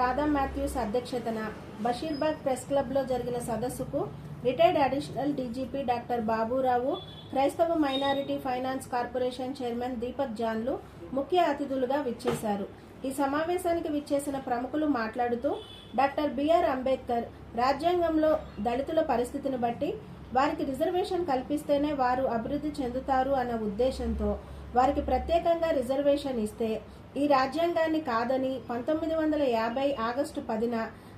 Radha Mathews అధ్యక్షతన Basheerbagh press క్లబ్లో జరిగిన సదస్సుకు retired additional DGP doctor Baburao క్రైస్తవ minority finance corporation chairman Deepak జాన్లు ముఖ్య అతిథులుగా విచ్చేశారు. ఈ సమావేశానికి విచ్చేసిన ప్రముఖులు మాట్లాడుతూ డాక్టర్ బిఆర్ అంబేద్కర్ రాజ్యాంగంలో దళితుల పరిస్థితిని బట్టి వారికి రిజర్వేషన్ కల్పిస్తేనే వారు అభివృద్ధి చెందుతారు అన్న ఉద్దేశంతో వారికి ప్రత్యేకంగా రిజర్వేషన్ ఇస్తే ఈ రాజ్యాంగాన్ని కాదని పంతొమ్మిది వందల యాభై ఆగస్టు పదిన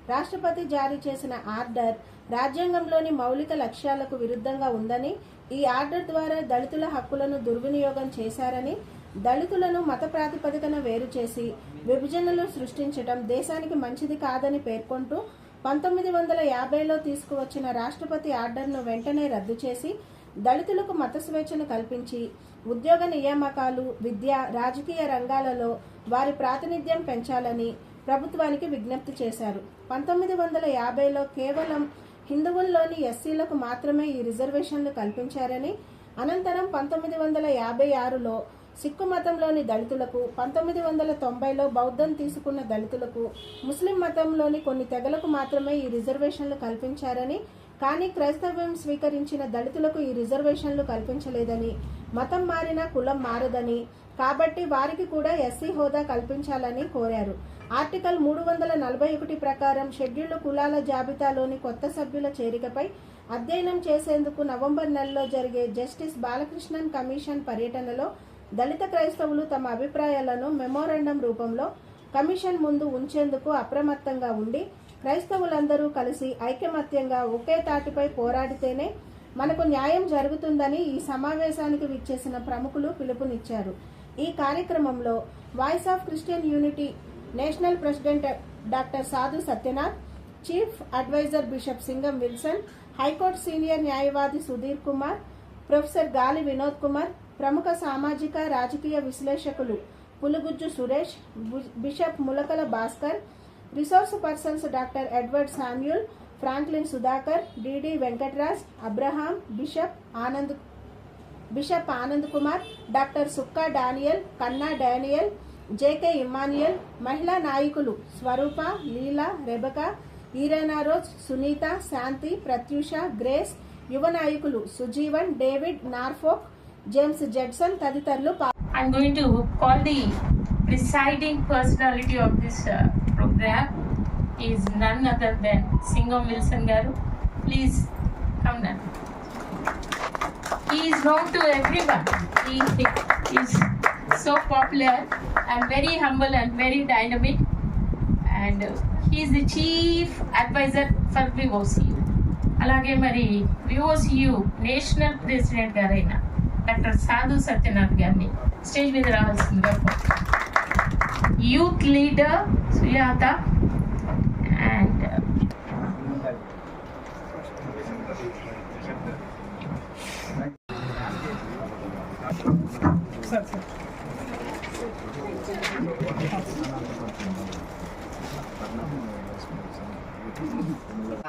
రాష్ట్రపతి జారీ చేసిన ఆర్డర్ రాజ్యాంగంలోని మౌలిక లక్ష్యాలకు విరుద్ధంగా ఉందని ఈ ఆర్డర్ ద్వారా దళితుల హక్కులను దుర్వినియోగం చేశారని దళితులను మత ప్రాతిపదికన వేరు చేసి విభజనలు సృష్టించడం దేశానికి మంచిది కాదని పేర్కొంటూ పంతొమ్మిది వందల యాభైలో తీసుకువచ్చిన రాష్ట్రపతి ఆర్డర్ను వెంటనే రద్దు చేసి దళితులకు మత స్వేచ్ఛను కల్పించి ఉద్యోగ నియామకాలు విద్య రాజకీయ రంగాలలో వారి ప్రాతినిధ్యం పెంచాలని ప్రభుత్వానికి విజ్ఞప్తి చేశారు. పంతొమ్మిది వందల యాభైలో కేవలం హిందువుల్లోని ఎస్సీలకు మాత్రమే ఈ రిజర్వేషన్లు కల్పించారని అనంతరం పంతొమ్మిది వందల యాభై ఆరులో సిక్కు మతంలోని దళితులకు పంతొమ్మిది వందల తొంభైలో బౌద్ధం తీసుకున్న దళితులకు ముస్లిం మతంలోని కొన్ని తెగలకు మాత్రమే ఈ రిజర్వేషన్లు కల్పించారని కానీ క్రైస్తవ్యం స్వీకరించిన దళితులకు ఈ రిజర్వేషన్లు కల్పించలేదని మతం మారినా కులం మారదని కాబట్టి వారికి కూడా ఎస్సీ హోదా కల్పించాలని కోరారు. ఆర్టికల్ మూడు వందల నలభై ఒకటి ప్రకారం షెడ్యూల్డ్ కులాల జాబితాలోని కొత్త సభ్యుల చేరికపై అధ్యయనం చేసేందుకు నవంబర్ నెలలో జరిగే జస్టిస్ బాలకృష్ణన్ కమిషన్ పర్యటనలో దళిత క్రైస్తవులు తమ అభిప్రాయాలను మెమోరాండం రూపంలో కమిషన్ ముందు ఉంచేందుకు అప్రమత్తంగా ఉండి క్రైస్తవులందరూ కలిసి ఐకమత్యంగా ఒకే తాటిపై పోరాడితేనే మనకు న్యాయం జరుగుతుందని ఈ సమావేశానికి విచ్చేసిన ప్రముఖులు పిలుపునిచ్చారు. ఈ కార్యక్రమంలో voice of Christian unity national president doctor Sadhu Satyanath chief adviser bishop Singam Wilson high court senior న్యాయవాది సుధీర్ కుమార్ ప్రొఫెసర్ గాలి వినోద్ కుమార్ ప్రముఖ సామాజిక రాజకీయ విశ్లేషకులు Pulugujju Suresh bishop Mulakala Bhaskar resource persons doctor Edward Samuel Franklin Sudhakar DD Venkatraj Abraham bishop Anand bishop Anand Kumar doctor Sukka Daniel Kanna Daniel JK Emmanuel మహిళా నాయకులు Swarupa Leela Rebecca Irena Rose Sunitha Shanthi Pratyusha Grace యువ నాయకులు Sujeevan David Norfolk James Judson తదితరులు పా- I'm going to call the this uh, program is none other than Singam Wilson Garu. Please come down. He is known to everyone. He is so popular and very humble and very dynamic. And uh, he is the chief advisor for VOCU. అలాగే మరి VOCU national president గారైన doctor Sadhu Satyanath గారిని stage మీద రావాల్సిందిగా youth leader Sujatha and uh,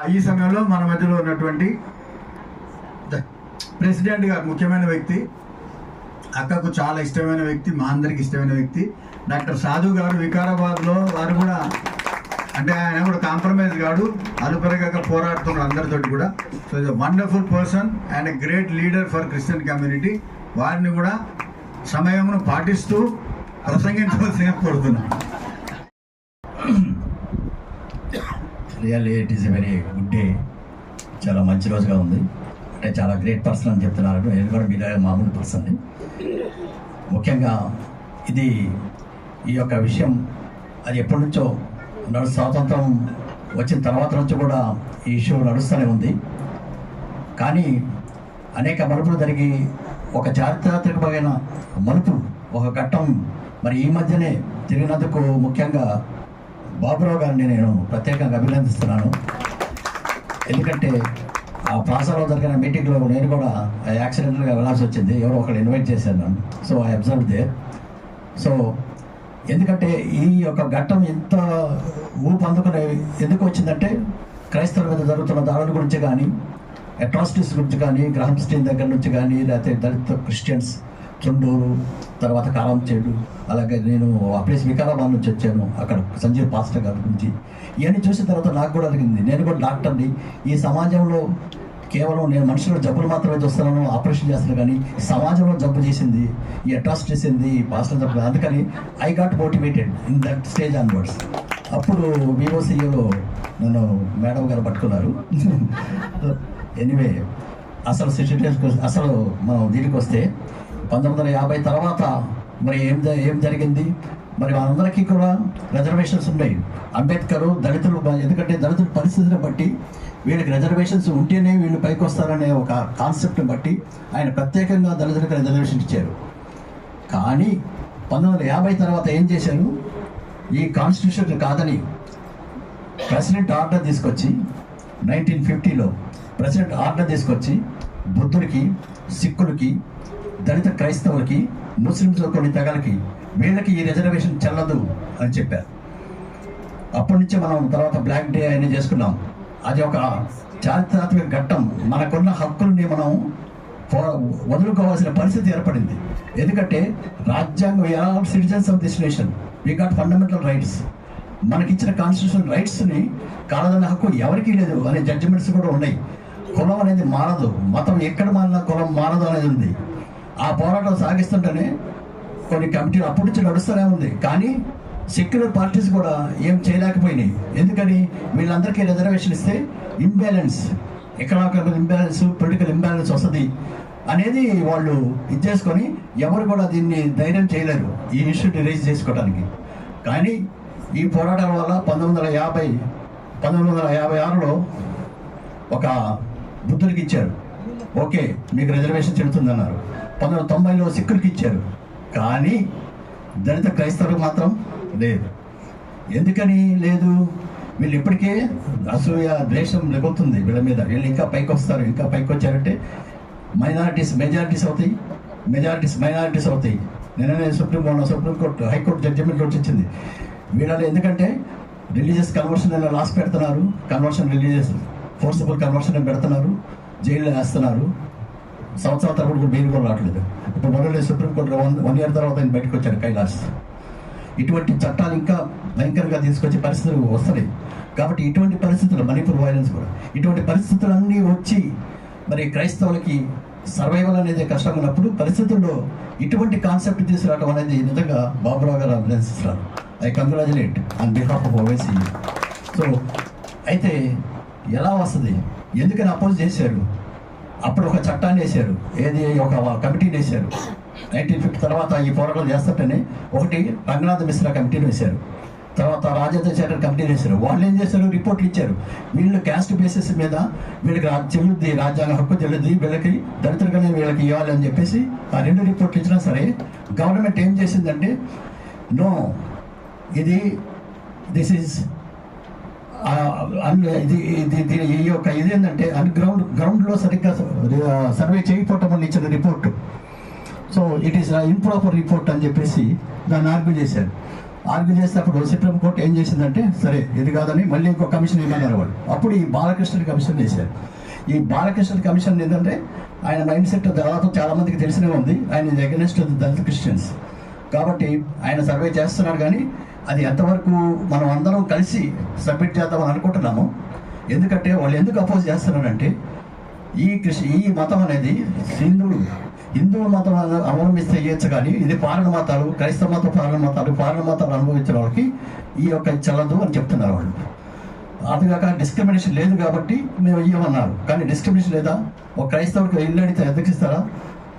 ఈ సమయంలో మన మధ్యలో ఉన్నటువంటి ప్రెసిడెంట్ గారు ముఖ్యమైన వ్యక్తి అక్కకు చాలా ఇష్టమైన వ్యక్తి మా అందరికి ఇష్టమైన వ్యక్తి. డాక్టర్ సాధు గారు వికారాబాద్లో వారు కూడా అంటే ఆయన కూడా కాంప్రమైజ్ కాడు అలుపెరగక పోరాడుతున్నారు అందరితోటి కూడా. సో ఇది wonderful person and great leader for Christian community వారిని కూడా సమయమును పాటిస్తూ ప్రసంగించవలసిన కోరుతున్నాను. Really it is a very good day. చాలా మంచి రోజుగా ఉంది. అంటే చాలా గ్రేట్ పర్సన్ అని చెప్తున్నారు. నేను కూడా మీరే మామూలు పర్సన్ ముఖ్యంగా ఇది ఈ యొక్క విషయం అది ఎప్పటి నుంచో నడు స్వాతంత్రం వచ్చిన తర్వాత నుంచి కూడా ఈ ఇష్యూ నడుస్తూనే ఉంది. కానీ అనేక మలుపులు జరిగి ఒక చారిత్రాత్మకమైన మలుపు ఒక ఘట్టం మరి ఈ మధ్యనే తిరిగినందుకు ముఖ్యంగా బాబురావు గారిని నేను ప్రత్యేకంగా అభినందిస్తున్నాను. ఎందుకంటే ప్రాసలో జరిగిన మీటింగ్లో నేను కూడా యాక్సిడెంటల్గా వెళ్ళాల్సి వచ్చింది. ఎవరో ఒకరు ఇన్వైట్ చేశాను నన్ను. So I observe they so ఎందుకంటే ఈ యొక్క ఘట్టం ఎంత ఊపు అందుకునే ఎందుకు వచ్చిందంటే క్రైస్తవుల మీద జరుగుతున్న దాడుల గురించి కానీ అట్రాసిటీస్ గురించి కానీ గ్రహం స్టీన్ దగ్గర నుంచి కానీ లేకపోతే దళిత క్రిస్టియన్స్ చుండూరు తర్వాత కారంచేడు అలాగే నేను ఆ ప్లేస్ వికారాబాద్ నుంచి వచ్చాను అక్కడ సంజీవ్ పాస్టర్ గారి గురించి. ఇవన్నీ చూసిన తర్వాత నాకు కూడా జరిగింది. నేను కూడా డాక్టర్ని. ఈ సమాజంలో కేవలం నేను మనుషులు జబ్బులు మాత్రమే చూస్తున్నాను ఆపరేషన్ చేస్తున్నాను కానీ సమాజంలో జబ్బు చేసింది ఈ అట్రాసిటీ చేసింది ఈ పాస్టర్ జబ్బు అందుకని I got motivated in that stage onwards అప్పుడు వివోసీలో నన్ను మేడం గారు పట్టుకున్నారు. ఎనీవే అసలు సిచ్యువేషన్ అసలు మనం దీనికి వస్తే పంతొమ్మిది వందల యాభై తర్వాత మరి ఏం జ- ఏం జరిగింది? మరి మనందరికీ కూడా రిజర్వేషన్స్ ఉన్నాయి. అంబేద్కర్ దళితులు ఎందుకంటే దళితుల పరిస్థితిని బట్టి వీళ్ళకి రిజర్వేషన్స్ ఉంటేనే వీళ్ళు పైకి వస్తారనే ఒక కాన్సెప్ట్ని బట్టి ఆయన ప్రత్యేకంగా దళితులకు రిజర్వేషన్ ఇచ్చారు. కానీ పంతొమ్మిది వందల యాభై తర్వాత ఏం చేశారు? ఈ కాన్స్టిట్యూషన్ కాదని ప్రెసిడెంట్ ఆర్డర్ తీసుకొచ్చి నైన్టీన్ ఫిఫ్టీలో ప్రెసిడెంట్ ఆర్డర్ తీసుకొచ్చి బుద్ధుడికి సిక్కులకి దళిత క్రైస్తవులకి ముస్లిమ్స్ కొన్ని తెగలకి వీళ్ళకి ఈ రిజర్వేషన్ చెల్లదు అని చెప్పారు. అప్పటి నుంచి మనం తర్వాత బ్లాక్ డే అయినా చేసుకున్నాం. అది ఒక చారిత్రాత్మక ఘట్టం. మనకున్న హక్కుల్ని మనం వదులుకోవాల్సిన పరిస్థితి ఏర్పడింది. ఎందుకంటే రాజ్యాంగం are citizens of this nation we got fundamental rights మనకిచ్చిన కాన్స్టిట్యూషన్ రైట్స్ని కాలదన్న హక్కు ఎవరికీ లేదు అనే జడ్జిమెంట్స్ కూడా ఉన్నాయి. కులం అనేది మారదు. మతం ఎక్కడ మారినా కులం మారదు అనేది ఉంది. ఆ పోరాటం సాగిస్తుంటేనే కొన్ని కమిటీలు అప్పటి నుంచి నడుస్తూనే ఉంది. కానీ సెక్యులర్ పార్టీస్ కూడా ఏం చేయలేకపోయినాయి. ఎందుకని? వీళ్ళందరికీ రిజర్వేషన్ ఇస్తే imbalance economical imbalance political imbalance వస్తుంది అనేది వాళ్ళు ఇది చేసుకొని ఎవరు కూడా దీన్ని ధైర్యం చేయలేరు ఈ ఇష్యూని రేజ్ చేసుకోవడానికి కానీ ఈ పోరాటం వల్ల పంతొమ్మిది వందల యాభై పంతొమ్మిది వందల యాభై ఆరులో ఒక బుద్ధుడికి ఇచ్చారు. ఓకే మీకు రిజర్వేషన్ చెడుతుందన్నారు పంతొమ్మిది వందల తొంభైలో సిక్కులకి ఇచ్చారు. కానీ దళిత క్రైస్తవులకు మాత్రం లేదు. ఎందుకని లేదు? వీళ్ళు ఇప్పటికే అసూయ ద్వేషం లెగుతుంది వీళ్ళ మీద. వీళ్ళు ఇంకా పైకి వస్తారు ఇంకా పైకి వచ్చారంటే మైనారిటీస్ మెజారిటీస్ అవుతాయి. మెజారిటీస్ మైనారిటీస్ అవుతాయి. నిన్ననే supreme court supreme court high court judgement వచ్చింది. వీళ్ళలో ఎందుకంటే రిలీజియస్ కన్వర్షన్ అయినా లాస్ పెడుతున్నారు. కన్వర్షన్ రిలీజియస్ ఫోర్సబుల్ కన్వర్షన్ పెడుతున్నారు. జైల్లో వేస్తున్నారు. సంవత్సరాల తర్వాత కూడా బెయిల్ కూడా రావట్లేదు. ఇప్పుడు మొదలు సుప్రీంకోర్టులో వన్ వన్ ఇయర్ తర్వాత ఆయన బయటకు వచ్చాడు కైలాస్. ఇటువంటి చట్టాలు ఇంకా భయంకరంగా తీసుకొచ్చే పరిస్థితులు వస్తున్నాయి కాబట్టి ఇటువంటి పరిస్థితులు మణిపూర్ వైలెన్స్ కూడా. ఇటువంటి పరిస్థితులన్నీ వచ్చి మరి క్రైస్తవులకి సర్వైవల్ అనేది కష్టం ఉన్నప్పుడు పరిస్థితుల్లో ఇటువంటి కాన్సెప్ట్ తీసుకురావడం అనేది నిజంగా బాబురావు గారు అభినందిస్తున్నారు. I congratulate on behalf of Owaisi so అయితే ఎలా వస్తుంది? ఎందుకని అపోజ్ చేశారు? అప్పుడు ఒక చట్టాన్ని వేశారు. ఏది? ఒక కమిటీని వేశారు. నైన్టీన్ ఫిఫ్టీ తర్వాత ఈ పోరాటాలు చేస్తుంటేనే ఒకటి రంగనాథ్ మిశ్రా కమిటీని వేశారు. తర్వాత రాజేంద్ర చేటర్ కమిటీని వేశారు. వాళ్ళు ఏం చేశారు? రిపోర్ట్లు ఇచ్చారు. వీళ్ళు క్యాస్ట్ బేసిస్ మీద వీళ్ళకి చెల్లుద్ది రాజ్యాంగ హక్కు చెల్లుద్ది వీళ్ళకి దళితులుగానే వీళ్ళకి ఇవ్వాలి అని చెప్పేసి ఆ రెండు రిపోర్ట్లు ఇచ్చినా సరే గవర్నమెంట్ ఏం చేసిందంటే నో ఇది దిస్ ఈజ్ ఇది దీని ఈ యొక్క ఇది ఏంటంటే అన్ గ్రౌండ్ గ్రౌండ్లో సరిగ్గా సర్వే చేయకపోవటం వల్ల ఇచ్చిన report. So it is improper report అని చెప్పేసి దాన్ని ఆర్గ్యూ చేశారు. ఆర్గ్యూ చేసినప్పుడు సుప్రీం కోర్టు ఏం చేసిందంటే సరే ఇది కాదని మళ్ళీ ఇంకో కమిషన్ ఏమన్నారు వాళ్ళు. అప్పుడు ఈ బాలకృష్ణ కమిషన్ చేశారు ఈ బాలకృష్ణ కమిషన్ ఏంటంటే ఆయన మైండ్ సెట్ దాదాపు చాలామందికి తెలిసినే ఉంది. ఆయన అగెనెస్ట్ దళిత క్రిస్టియన్స్ కాబట్టి ఆయన సర్వే చేస్తున్నాడు కానీ అది ఎంతవరకు మనం అందరం కలిసి సబ్మిట్ చేద్దామని అనుకుంటున్నాము. ఎందుకంటే వాళ్ళు ఎందుకు అపోజ్ చేస్తున్నారంటే ఈ కృషి ఈ మతం అనేది హిందువులు హిందువుల మతం అవలంబిస్తే చేయొచ్చు కానీ ఇది పాలన మతాలు క్రైస్తవ మతం పాలన మతాలు పాలన మతాలు అనుభవించిన వాళ్ళకి ఈ యొక్క చెల్లదు అని చెప్తున్నారు వాళ్ళు. అదిగాక డిస్క్రిమినేషన్ లేదు కాబట్టి మేము ఇవ్వమన్నారు కానీ డిస్క్రిమినేషన్ లేదా? ఒక క్రైస్తవుడికి ఇల్లు అడిగితే ఎందుకు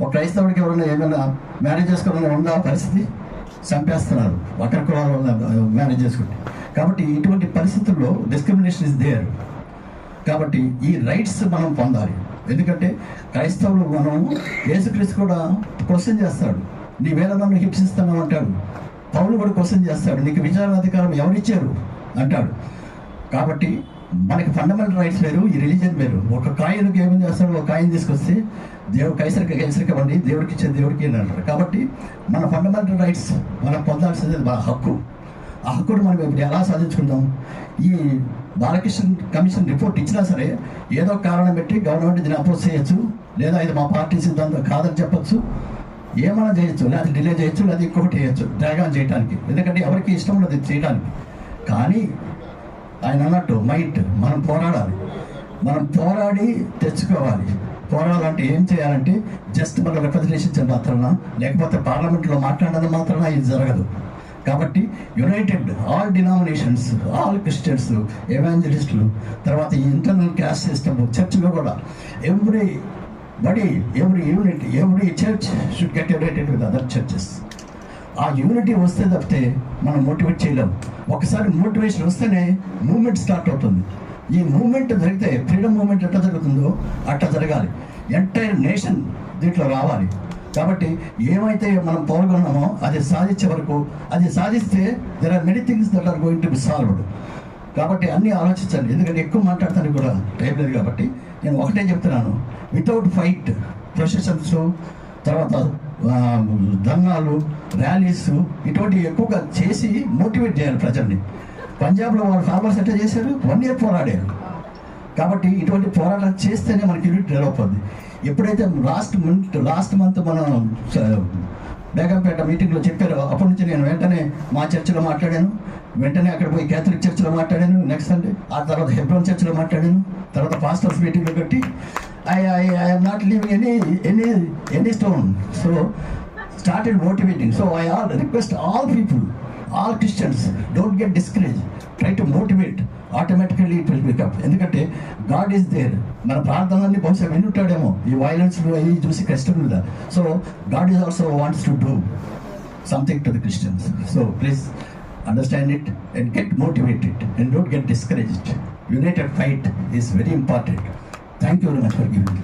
ఒక క్రైస్తవుడికి ఎవరైనా ఏమైనా మేనేజ్ చేసుకోవాలని ఉందా పరిస్థితి? చంపేస్తున్నారు. ఒకరి కులాల మేనేజ్ చేసుకుంటే. కాబట్టి ఇటువంటి పరిస్థితుల్లో డిస్క్రిమినేషన్ ఇస్ దేర్ కాబట్టి ఈ రైట్స్ మనం పొందాలి. ఎందుకంటే క్రైస్తవులు మనం యేసుక్రీస్తు కూడా క్వశ్చన్ చేస్తాడు. నీ వేల నన్ను హింసిస్తున్నావు అంటాడు. పౌలు కూడా క్వశ్చన్ చేస్తాడు. నీకు విచారణ అధికారం ఎవరిచ్చారు? అంటాడు. కాబట్టి మనకి ఫండమెంటల్ రైట్స్ వేరు ఈ రిలీజన్ వేరు. ఒక కాయిన్కి ఏమేం చేస్తాడు ఒక కాయని తీసుకొస్తే దేవుడు కైసరికి కైసరికి ఇవ్వండి దేవుడికి ఇచ్చే దేవుడికి అని అంటారు కాబట్టి మన ఫండమెంటల్ రైట్స్ మనం పొందాల్సింది మన హక్కు. ఆ హక్కును మనం ఇప్పుడు ఎలా సాధించుకుందాం? ఈ బాలకృష్ణ కమిషన్ రిపోర్ట్ ఇచ్చినా సరే ఏదో కారణం పెట్టి గవర్నమెంట్ దీన్ని అపోజ్ చేయొచ్చు లేదా ఇది మా పార్టీ సిద్ధాంతం కాదని చెప్పచ్చు. ఏమైనా చేయొచ్చు లేదా డిలే చేయొచ్చు లేదా ఇంకొకటి చేయొచ్చు డ్రాగాన్ చేయడానికి ఎందుకంటే ఎవరికి ఇష్టం ఉండదు చేయడానికి కానీ ఆయన అన్నట్టు మైట్ మనం పోరాడాలి. మనం పోరాడి తెచ్చుకోవాలి. పోరాడాలంటే ఏం చేయాలంటే జస్ట్ మన రిప్రజెంటేషన్ మాత్రమే లేకపోతే పార్లమెంట్లో మాట్లాడడం మాత్రమే ఇది జరగదు. కాబట్టి united all denominations all Christians ఎవాంజలిస్టులు తర్వాత ఈ ఇంటర్నల్ క్యాస్ట్ సిస్టమ్ చర్చ్లో కూడా everybody every unit every church should get united with other churches. ఆ యూనిటీ వస్తే తప్పితే మనం మోటివేట్ చేయలేం. ఒకసారి మోటివేషన్ వస్తేనే మూమెంట్ స్టార్ట్ అవుతుంది. ఈ మూమెంట్ జరిగితే ఫ్రీడమ్ మూమెంట్ ఎట్లా జరుగుతుందో అట్లా జరగాలి. ఎంటైర్ నేషన్ దీంట్లో రావాలి. కాబట్టి ఏమైతే మనం పాల్గొన్నామో అది సాధించే వరకు అది సాధిస్తే there are many things that are going to be solved కాబట్టి అన్నీ ఆలోచించండి. ఎందుకంటే ఎక్కువ మాట్లాడతాను కూడా టైం లేదు కాబట్టి నేను ఒకటే చెప్తున్నాను. వితౌట్ ఫైట్ ప్రొసెషన్స్ తర్వాత ధర్నాలు ర్యాలీస్ ఇటువంటి ఎక్కువగా చేసి మోటివేట్ చేయాలి ప్రజల్ని. పంజాబ్లో వాళ్ళు ఫార్మర్స్ ఎట్లా చేశారు? వన్ ఇయర్ పోరాడారు. కాబట్టి ఇటువంటి పోరాటాలు చేస్తేనే మనకి యూనిట్ డెవలప్ అవుతుంది ఎప్పుడైతే లాస్ట్ మంత్ లాస్ట్ మంత్ మనం బేగంపేట మీటింగ్లో చెప్పారో అప్పటి నుంచి నేను వెంటనే మా చర్చిలో మాట్లాడాను. వెంటనే అక్కడ పోయి క్యాథలిక్ చర్చిలో మాట్లాడాను. నెక్స్ట్ సండే ఆ తర్వాత హెబ్రోన్ చర్చిలో మాట్లాడాను. తర్వాత పాస్టర్స్ మీటింగ్లో పెట్టి I I I'm not leaving any any any stone so started motivating so I all request all people all Christians don't get discourage try to motivate automatically it will pick up ఎందుకంటే God is there మన ప్రార్థనలన్నీ బహుశా వినుంటాడేమో. ఈ violence అవి చూసి కష్టం మీద so God is also wants to do something to the Christians so please understand it and get motivated and don't get discouraged united fight is very important thank you very much for giving